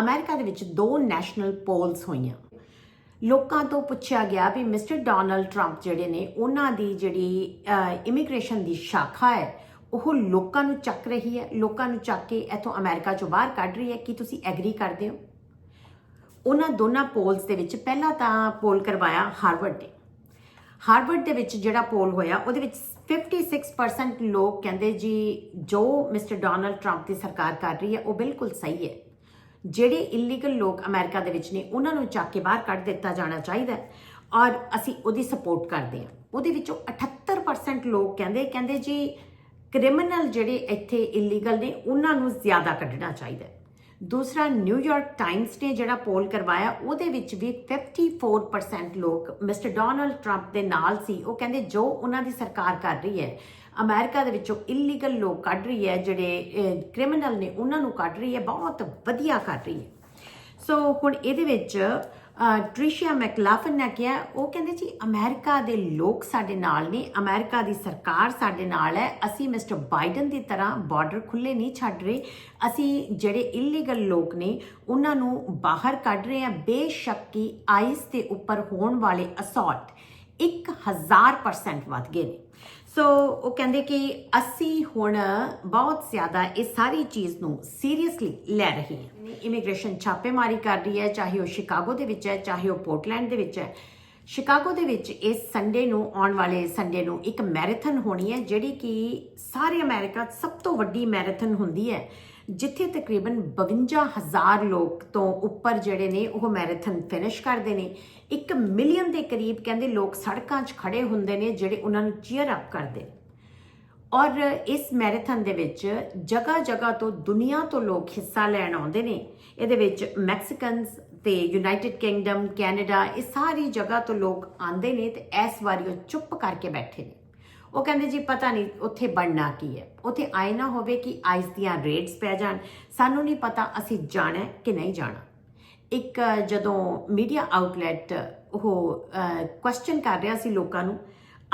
America ਦੇ ਵਿੱਚ ਦੋ ਨੈਸ਼ਨਲ ਪੋਲਸ ਹੋਈਆਂ। ਲੋਕਾਂ ਤੋਂ ਪੁੱਛਿਆ ਗਿਆ ਵੀ ਮਿਸਟਰ ਡੋਨਲਡ ਟਰੰਪ ਜਿਹੜੇ ਨੇ, ਉਹਨਾਂ ਦੀ ਜਿਹੜੀ ਇਮੀਗ੍ਰੇਸ਼ਨ ਦੀ ਸ਼ਾਖਾ ਹੈ, ਉਹ ਲੋਕਾਂ ਨੂੰ ਚੱਕ ਰਹੀ ਹੈ। ਲੋਕਾਂ ਨੂੰ ਚੱਕ ਕੇ ਇਥੋਂ ਅਮਰੀਕਾ ਚੋਂ ਬਾਹਰ ਕੱਢ ਰਹੀ ਹੈ। ਕੀ ਤੁਸੀਂ ਐਗਰੀ ਕਰਦੇ ਹੋ? ਉਹਨਾਂ ਦੋਨਾਂ ਪੋਲਸ ਦੇ ਵਿੱਚ ਪਹਿਲਾਂ ਤਾਂ ਪੋਲ ਕਰਵਾਇਆ ਹਾਰਵਰਡ ਨੇ। ਹਾਰਵਰਡ ਦੇ ਵਿੱਚ ਜਿਹੜਾ ਪੋਲ ਹੋਇਆ, ਉਹਦੇ ਵਿੱਚ 56% ਲੋਕ ਕਹਿੰਦੇ ਜੀ, ਜੋ ਮਿਸਟਰ ਡੋਨਲਡ ਟਰੰਪ ਦੀ ਸਰਕਾਰ ਕਰ ਰਹੀ ਹੈ, ਉਹ ਬਿਲਕੁਲ ਸਹੀ ਹੈ। ਜਿਹੜੇ ਇਲੀਗਲ ਲੋਕ ਅਮਰੀਕਾ ਦੇ ਵਿੱਚ ਨੇ, ਉਹਨਾਂ ਨੂੰ ਚੱਕ ਕੇ ਬਾਹਰ ਕੱਢ ਦਿੱਤਾ ਜਾਣਾ ਚਾਹੀਦਾ ਹੈ ਔਰ ਅਸੀਂ ਉਹਦੀ ਸਪੋਰਟ ਕਰਦੇ ਹਾਂ। ਉਹਦੇ ਵਿੱਚੋਂ 78% ਲੋਕ ਕਹਿੰਦੇ ਕਹਿੰਦੇ ਜੀ ਕ੍ਰਿਮੀਨਲ ਜਿਹੜੇ ਇੱਥੇ ਇਲੀਗਲ ਨੇ, ਉਹਨਾਂ ਨੂੰ ਜ਼ਿਆਦਾ ਕੱਢਣਾ ਚਾਹੀਦਾ ਹੈ। ਦੂਸਰਾ ਨਿਊਯਾਰਕ ਟਾਈਮਸ ਨੇ ਜਿਹੜਾ ਪੋਲ ਕਰਵਾਇਆ, ਉਹਦੇ ਵਿੱਚ ਵੀ 54% ਲੋਕ ਮਿਸਟਰ ਡੋਨਲਡ ਟਰੰਪ ਦੇ ਨਾਲ ਸੀ। ਉਹ ਕਹਿੰਦੇ ਜੋ ਉਹਨਾਂ ਦੀ ਸਰਕਾਰ ਕਰ ਰਹੀ ਹੈ, ਅਮਰੀਕਾ ਦੇ ਵਿੱਚੋਂ ਇਲੀਗਲ ਲੋਕ ਕੱਢ ਰਹੀ ਹੈ, ਜਿਹੜੇ ਕ੍ਰਿਮੀਨਲ ਨੇ ਉਹਨਾਂ ਨੂੰ ਕੱਢ ਰਹੀ ਹੈ, ਬਹੁਤ ਵਧੀਆ ਕਰ ਰਹੀ ਹੈ। ਸੋ ਹੁਣ ਇਹਦੇ ਵਿੱਚ ਟ੍ਰਿਸ਼ੀਆ ਮੈਕਲਾਫਨ ਨੇ ਕਿਹਾ, ਉਹ ਕਹਿੰਦੇ ਜੀ, ਅਮਰੀਕਾ ਦੇ ਲੋਕ ਸਾਡੇ ਨਾਲ ਨੇ, ਅਮਰੀਕਾ ਦੀ ਸਰਕਾਰ ਸਾਡੇ ਨਾਲ ਹੈ, ਅਸੀਂ ਮਿਸਟਰ ਬਾਈਡਨ ਦੀ ਤਰ੍ਹਾਂ ਬਾਰਡਰ ਖੁੱਲੇ ਨਹੀਂ ਛੱਡ ਰਹੇ, ਅਸੀਂ ਜਿਹੜੇ ਇਲੀਗਲ ਲੋਕ ਨੇ, ਉਹਨਾਂ ਨੂੰ ਬਾਹਰ ਕੱਢ ਰਹੇ ਹਾਂ, ਬੇਸ਼ੱਕੀ ਆਈਸ ਦੇ ਉੱਪਰ ਹੋਣ ਵਾਲੇ ਅਸੌਲਟ 1000% ਵੱਧ ਗਏ ਨੇ। ਸੋ ਉਹ ਕਹਿੰਦੇ ਕਿ ਅਸੀਂ ਹੁਣ ਬਹੁਤ ਜ਼ਿਆਦਾ ਇਹ ਸਾਰੀ ਚੀਜ਼ ਨੂੰ ਸੀਰੀਅਸਲੀ ਲੈ ਰਹੇ ਹਾਂ। ਇਮੀਗ੍ਰੇਸ਼ਨ ਛਾਪੇਮਾਰੀ ਕਰ ਰਹੀ ਹੈ ਚਾਹੇ ਉਹ ਸ਼ਿਕਾਗੋ ਦੇ ਵਿੱਚ ਹੈ ਚਾਹੇ ਉਹ ਪੋਰਟਲੈਂਡ ਦੇ ਵਿੱਚ ਹੈ। ਸ਼ਿਕਾਗੋ ਦੇ ਵਿੱਚ ਇਸ ਸੰਡੇ ਨੂੰ ਆਉਣ ਵਾਲੇ ਸੰਡੇ ਨੂੰ ਇੱਕ ਮੈਰਾਥਨ ਹੋਣੀ ਹੈ ਜਿਹੜੀ ਕਿ ਸਾਰੇ ਅਮਰੀਕਾ ਸਭ ਤੋਂ ਵੱਡੀ ਮੈਰਾਥਨ ਹੁੰਦੀ ਹੈ। ਜਿੱਥੇ ਤਕਰੀਬਨ 52000 ਲੋਕ ਤੋਂ ਉੱਪਰ ਜਿਹੜੇ ਨੇ, ਉਹ ਮੈਰਾਥਨ ਫਿਨਿਸ਼ ਕਰਦੇ ਨੇ। 1 ਮਿਲੀਅਨ ਦੇ ਕਰੀਬ ਕਹਿੰਦੇ ਲੋਕ ਸੜਕਾਂ 'ਚ ਖੜੇ ਹੁੰਦੇ ਨੇ, ਜਿਹੜੇ ਉਹਨਾਂ ਨੂੰ ਚੀਅਰ ਅਪ ਕਰਦੇ ਨੇ। ਔਰ ਇਸ ਮੈਰਾਥਨ ਦੇ ਵਿੱਚ ਜਗ੍ਹਾ ਜਗ੍ਹਾ ਤੋਂ ਦੁਨੀਆ ਤੋਂ ਲੋਕ ਹਿੱਸਾ ਲੈਣ ਆਉਂਦੇ ਨੇ। ਇਹਦੇ ਵਿੱਚ ਮੈਕਸੀਕਨਸ ਤੇ ਯੂਨਾਈਟਿਡ ਕਿੰਗਡਮ ਕੈਨੇਡਾ ਇਹ ਸਾਰੀ ਜਗ੍ਹਾ ਤੋਂ ਲੋਕ ਆਉਂਦੇ ਨੇ ਤੇ ਇਸ ਵਾਰੀ ਉਹ ਚੁੱਪ ਕਰਕੇ ਬੈਠੇ ਨੇ। ਉਹ ਕਹਿੰਦੇ ਜੀ ਪਤਾ ਨਹੀਂ ਉੱਥੇ ਬਣਨਾ ਕੀ ਹੈ। ਉੱਥੇ ਆਏ ਨਾ ਹੋਵੇ ਕਿ ਆਈਸ ਦੀਆਂ ਰੇਟਸ ਪੈ ਜਾਣ। ਸਾਨੂੰ ਨਹੀਂ ਪਤਾ ਅਸੀਂ ਜਾਣਾ ਕਿ ਨਹੀਂ ਜਾਣਾ। ਇੱਕ, ਜਦੋਂ ਮੀਡੀਆ ਆਊਟਲੈਟ ਉਹ ਕੁਐਸਚਨ ਕਰ ਰਿਹਾ ਸੀ ਲੋਕਾਂ ਨੂੰ,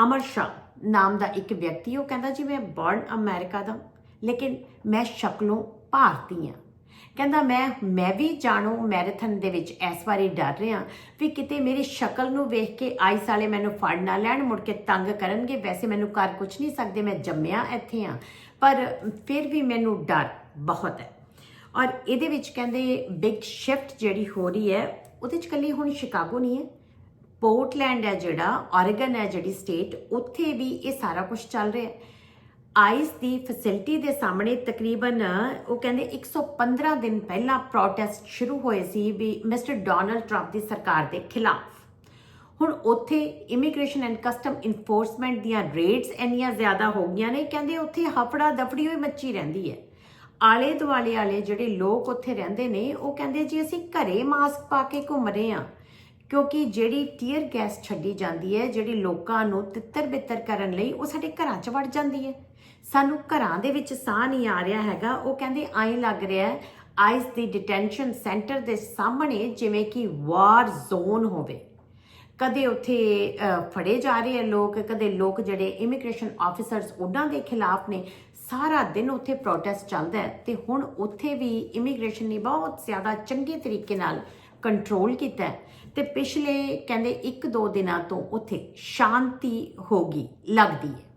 ਅਮਰ ਸ਼ਾਹ ਨਾਮ ਦਾ ਇੱਕ ਵਿਅਕਤੀ, ਉਹ ਕਹਿੰਦਾ ਜੀ ਮੈਂ ਬੌਰਨ ਅਮਰੀਕਾ ਦਾ, ਲੇਕਿਨ ਮੈਂ ਸ਼ਕਲੋਂ ਭਾਰਤੀ ਹਾਂ। ਕਹਿੰਦਾ, ਮੈਂ ਮੈਂ ਵੀ ਜਾਣੋ ਮੈਰਾਥਨ ਦੇ ਵਿੱਚ ਇਸ ਵਾਰੀ ਡਰ ਰਿਹਾ ਵੀ ਕਿਤੇ ਮੇਰੀ ਸ਼ਕਲ ਨੂੰ ਵੇਖ ਕੇ ਆਈਸ ਵਾਲੇ ਮੈਨੂੰ ਫੜ ਨਾ ਲੈਣ, ਮੁੜ ਕੇ ਤੰਗ ਕਰਨਗੇ। ਵੈਸੇ ਮੈਨੂੰ ਕਰ ਕੁਝ ਨਹੀਂ ਸਕਦੇ, ਮੈਂ ਜੰਮਿਆ ਇੱਥੇ ਆ ਪਰ ਫਿਰ ਵੀ ਮੈਨੂੰ ਡਰ ਬਹੁਤ ਹੈ। ਔਰ ਇਹਦੇ ਵਿੱਚ ਕਹਿੰਦੇ ਬਿਗ ਸ਼ਿਫਟ ਜਿਹੜੀ ਹੋ ਰਹੀ ਹੈ, ਉਹਦੇ ਚ ਕੱਲੀ ਹੁਣ ਸ਼ਿਕਾਗੋ ਨਹੀਂ ਹੈ। ਪੋਰਟਲੈਂਡ ਹੈ ਜਿਹੜਾ ਔਰੇਗਨ ਹੈ ਜਿਹੜੀ ਸਟੇਟ ਉੱਥੇ ਵੀ ਇਹ ਸਾਰਾ ਕੁਝ ਚੱਲ ਰਿਹਾ ਹੈ। ਆਈਸ ਦੀ ਫੈਸਿਲਿਟੀ ਦੇ ਸਾਹਮਣੇ ਤਕਰੀਬਨ, ਉਹ ਕਹਿੰਦੇ 115 ਦਿਨ ਪਹਿਲਾਂ ਪ੍ਰੋਟੈਸਟ ਸ਼ੁਰੂ ਹੋਏ ਸੀ ਵੀ ਮਿਸਟਰ ਡੋਨਲਡ ਟਰੰਪ ਦੀ ਸਰਕਾਰ ਦੇ ਖਿਲਾਫ। ਹੁਣ ਉੱਥੇ ਇਮੀਗ੍ਰੇਸ਼ਨ ਐਂਡ ਕਸਟਮ ਇਨਫੋਰਸਮੈਂਟ ਦੀਆਂ ਰੇਟਸ ਇੰਨੀਆਂ ਜ਼ਿਆਦਾ ਹੋ ਗਈਆਂ ਨੇ, ਕਹਿੰਦੇ ਉੱਥੇ ਹਫੜਾ ਦਫੜੀ ਹੋਈ ਮੱਚੀ ਰਹਿੰਦੀ ਹੈ। ਆਲੇ ਦੁਆਲੇ ਵਾਲੇ ਜਿਹੜੇ ਲੋਕ ਉੱਥੇ ਰਹਿੰਦੇ ਨੇ, ਉਹ ਕਹਿੰਦੇ ਜੀ ਅਸੀਂ ਘਰੇ ਮਾਸਕ ਪਾ ਕੇ ਘੁੰਮ ਰਹੇ ਹਾਂ। ਕਿਉਂਕਿ ਜਿਹੜੀ ਟੀਅਰ ਗੈਸ ਛੱਡੀ ਜਾਂਦੀ ਹੈ, ਜਿਹੜੀ ਲੋਕਾਂ ਨੂੰ ਤਿੱਤਰ ਬਿੱਤਰ ਕਰਨ ਲਈ ਉਹ ਸਾਡੇ ਘਰਾਂ 'ਚ ਵੜ ਜਾਂਦੀ ਹੈ। ਸਾਨੂੰ ਘਰਾਂ ਦੇ ਵਿੱਚ ਸਾਹ ਨਹੀਂ ਆ ਰਿਹਾ ਹੈਗਾ। ਉਹ ਕਹਿੰਦੇ ਐਂ ਲੱਗ ਰਿਹਾ ਹੈ ਆਈਸ ਦੀ ਡਿਟੈਂਸ਼ਨ ਸੈਂਟਰ ਦੇ ਸਾਹਮਣੇ ਜਿਵੇਂ ਕਿ ਵਾਰ ਜ਼ੋਨ ਹੋਵੇ। ਕਦੇ ਉੱਥੇ ਫੜੇ ਜਾ ਰਹੇ ਆ ਲੋਕ, ਕਦੇ ਲੋਕ ਜਿਹੜੇ ਇਮੀਗ੍ਰੇਸ਼ਨ ਆਫੀਸਰਸ ਉਹਨਾਂ ਦੇ ਖਿਲਾਫ ਨੇ, ਸਾਰਾ ਦਿਨ ਉੱਥੇ ਪ੍ਰੋਟੈਸਟ ਚੱਲਦਾ ਹੈ। ਤੇ ਹੁਣ ਉੱਥੇ ਵੀ ਇਮੀਗ੍ਰੇਸ਼ਨ ਨੇ ਬਹੁਤ ਜ਼ਿਆਦਾ ਚੰਗੇ ਤਰੀਕੇ ਨਾਲ ਕੰਟਰੋਲ ਕੀਤਾ ਹੈ। ਤੇ ਪਿਛਲੇ, ਕਹਿੰਦੇ 1-2 ਦਿਨਾਂ ਤੋਂ ਉੱਥੇ ਸ਼ਾਂਤੀ ਹੋ ਗਈ, ਲੱਗਦੀ ਹੈ।